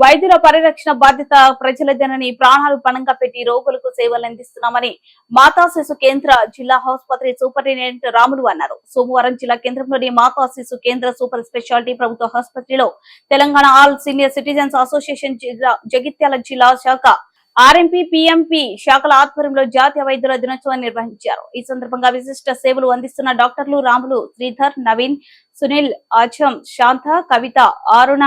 వైద్యుల పరిరక్షణ బాధ్యత ప్రజలదేనని ప్రాణాలు పణంగా పెట్టి రోగులకు సేవలు అందిస్తున్నామని మాతా శిశు కేంద్ర జిల్లా ఆసుపత్రి సూపరింటెండెంట్ రాములు అన్నారు. సోమవారం జిల్లా కేంద్రంలోని మాతా శిశు కేంద్ర సూపర్ స్పెషాలిటీ ప్రభుత్వ ఆసుపత్రిలో Telangana all senior citizens association జిల్లా జగిత్యాల జిల్లా శాఖ ఆర్ఎంపీ పిఎంపీ శాఖల ఆధ్వర్యంలో జాతీయ వైద్యుల దినోత్సవాన్ని నిర్వహించారు. ఈ సందర్భంగా విశిష్ట సేవలు అందిస్తున్న డాక్టర్లు రాములు శ్రీధర్ నవీన్ సునీల్ ఆచం శాంత కవిత అరుణ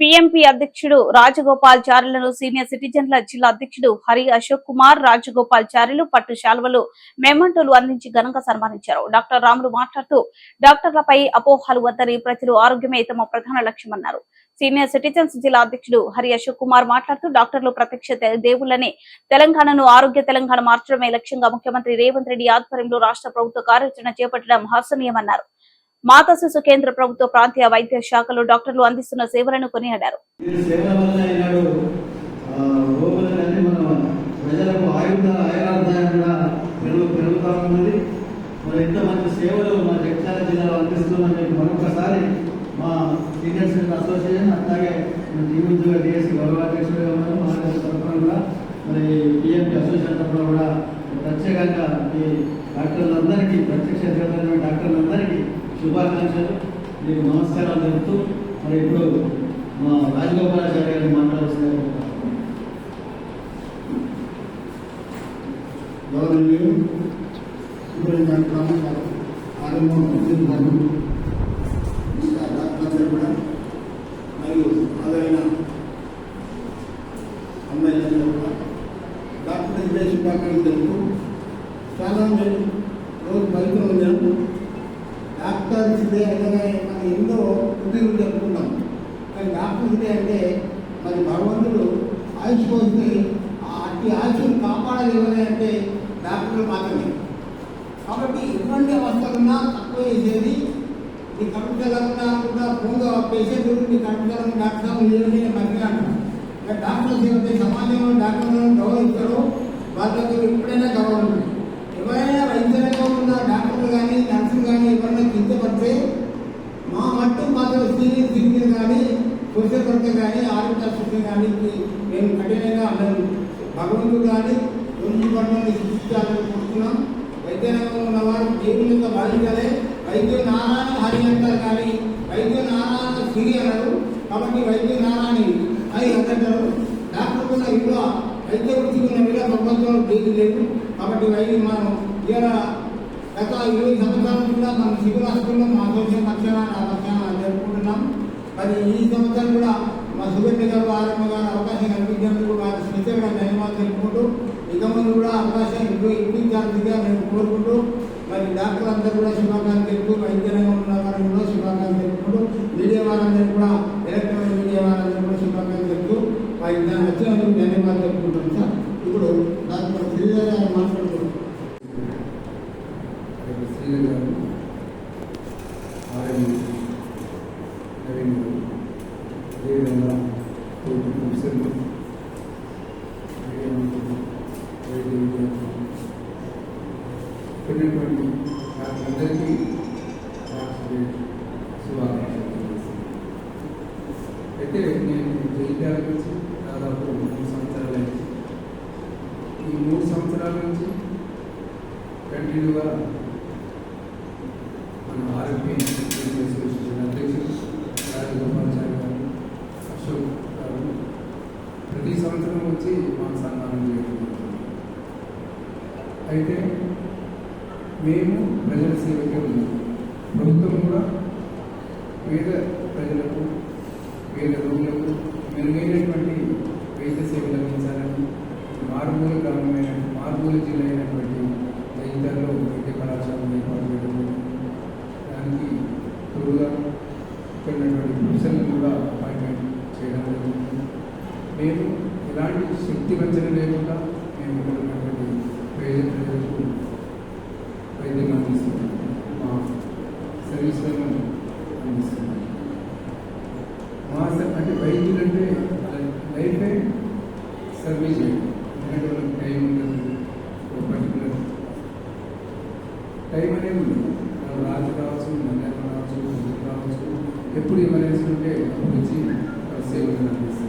పిఎంపి అధ్యక్షుడు రాజగోపాల్ చార్యులను సీనియర్ సిటిజన్ల జిల్లా అధ్యక్షుడు హరి అశోక్ కుమార్ రాజగోపాల్ చార్యులు పట్టు శాల్వలు మెమంటోలు అందించి ఘనంగా సన్మానించారు. డాక్టర్ రాములు మాట్లాడుతూ డాక్టర్లపై అపోహలు వద్దని ప్రజలు ఆరోగ్యమే తమ ప్రధాన లక్ష్యమన్నారు. సీనియర్ సిటిజన్స్ జిల్లా అధ్యక్షుడు హరి అశోక్ కుమార్ మాట్లాడుతూ డాక్టర్లు ప్రత్యక్ష దేవుళ్ళని తెలంగాణను ఆరోగ్య తెలంగాణ మార్చడమే లక్ష్యంగా ముఖ్యమంత్రి రేవంత్ రెడ్డి ఆధ్వర్యంలో రాష్ట్ర ప్రభుత్వ కార్యాచరణ చేపట్టడం హర్షణీయమన్నారు. మాతా శిశు కేంద్ర ప్రభుత్వ ప్రాంతీయ వైద్య శాఖలో డాక్టర్లు అందిస్తున్న సేవలను కొనియాడారు. మా సీనియర్ సిటిజన్ అసోసియేషన్ అట్లాగే డిఎస్సి గౌరవాధ్యక్షుడిగా ఉన్నారు తరఫున కూడా మరి పిఎంపి అసోసియేషన్ తరఫున కూడా ప్రత్యేకంగా ఈ డాక్టర్లందరికీ ప్రత్యక్ష డాక్టర్లందరికీ శుభాకాంక్షలు మీకు నమస్కారాలు తెలుపుతూ మరి ఇప్పుడు మా రాజగోపాలాచార్య గారిని మాట్లాడుతున్నారు కూడా మరియు ఆదరైన అమ్మాయిలందరూ కూడా డాక్టర్ శుభాకాంక్షలు తెలుపు చాలా మంది రోజు జరుగుతుంది ఉన్నాము డాక్టర్ అనగానే మనం ఎన్నో పుట్టినరోజు జరుపుకుంటాం కానీ డాక్టర్ ఇదే అంటే మరి భగవంతుడు ఆయుష్ కోసి అట్టి ఆయుష్ను కాపాడాలి ఎవరే అంటే డాక్టర్లు మాత్రమే. కాబట్టి ఎటువంటి అవస్థలున్నా తక్కువ చేసేది నీ కంప్యూటర్ ఉన్నా కూడా ఫోన్గా పేషెంట్ నీ కంప్యూటర్ డాక్టర్ లేదని మంచిగా అంటారు. ఇక డాక్టర్స్ ఏమైతే సమాజంలో డాక్టర్లను గౌరవిస్తారో వాళ్ళకు ఎప్పుడైనా గౌరవం ఉంటుంది. ఎవరైనా వైద్య రంగంలో ఉన్న డాక్టర్లు కానీ నర్సులు కానీ ఎవరైనా కిందపడితే మా మట్టు మాత్రం సీనియర్ సీనియర్ కానీ సోషల్ కొరకే కానీ ఆరోగ్య సూచన కానీ మేము కఠినంగా అందరం భగవంతుడు కానీ రెండు పనులను సృష్టించాలని కోరుతున్నాం వైద్య రంగంలో ఉన్న వారు దేవుని యొక్క బాధ్యతలే. వైద్య నారాయణ హరి అంటారు కానీ వైద్య నారాయణ సిరి అన్నారు. కాబట్టి వైద్య నారాయణ అని అంటారు. డాక్టర్ ఉన్న ఇంట్లో వైద్య వృత్తి ఉన్న మీద ప్రపంచంలో దేని లేదు. కాబట్టి వైద్య మనం ఇలా గత ఇరవై సంవత్సరాల కూడా మన సివిల్ హాస్పిటల్లో మా అసోసియేషన్ పక్షాన నా పక్షాన జరుపుకుంటున్నాం మరి ఈ సంవత్సరం కూడా మా సుగంధ గారు ఆరమ్మ గారు అవకాశం కల్పించినందుకు వారి కూడా ధన్యవాదాలు తెలుపుకుంటూ ఇక ముందు కూడా అవకాశం ఇప్పుడు ఇప్పించాల్సిందిగా మేము కోరుకుంటూ మరి డాక్టర్ అందరూ కూడా శుభాకాంక్షలు తెలుపుతూ వైద్యంగా ఉన్న వారిని కూడా శుభాకాంక్షలు తెలుపుకుంటూ మీడియా వారందరూ కూడా ఎలక్ట్రానిక్ మీడియా వారందరూ కూడా శుభాకాంక్షలు తెలుపుతూ వారికి దాన్ని వచ్చినందుకు ధన్యవాదాలు తెలుపుకుంటాం సార్. ఇప్పుడు డాక్టర్ శ్రీధర్ గారు మాట్లాడుతున్నారు శ్రీధర్ గారు. నవీన్ అదేవిధంగా తోటి ప్రొఫెసర్లు మీడియా వారందరికీ అయితే నేను నుంచి దాదాపు మూడు సంవత్సరాలు ఈ మూడు సంవత్సరాల నుంచి కంటిన్యూగా మన ఆరోగ్యం అసోసియేషన్ అధ్యక్షుడు రాజగోపాలాచారి గారు అశోక్ గారు ప్రతి సంవత్సరం వచ్చి మాకు సన్మానం చేయడం జరుగుతుంది. అయితే మేము ప్రజల సేవకే ఉన్నాం ప్రభుత్వం కూడా పేద ప్రజలకు పేద రోగులకు మెరుగైనటువంటి వైద్య సేవలు అందించాలని మారుమూల గ్రామమైన మారుమూల జిల్లా అయినటువంటి జైతాల్లో వైద్య కళాశాలను ఏర్పాటు చేయడం దానికి తోడుగా ఇక్కడ ఉన్నటువంటి ప్రొఫెసర్లను కూడా అపాయింట్మెంట్ చేయడం జరుగుతుంది. మేము ఎలాంటి శక్తి వంచన లేకుండా మేము ఇక్కడ వైద్యం అంటే వైద్యులు అంటే సర్వీస్ వాళ్ళకి టైం ఉండదు టైం అనేది రావచ్చు ఎప్పుడు ఇవ్వలేసి ఉంటే అప్పుడు వచ్చి సేవలు అందిస్తారు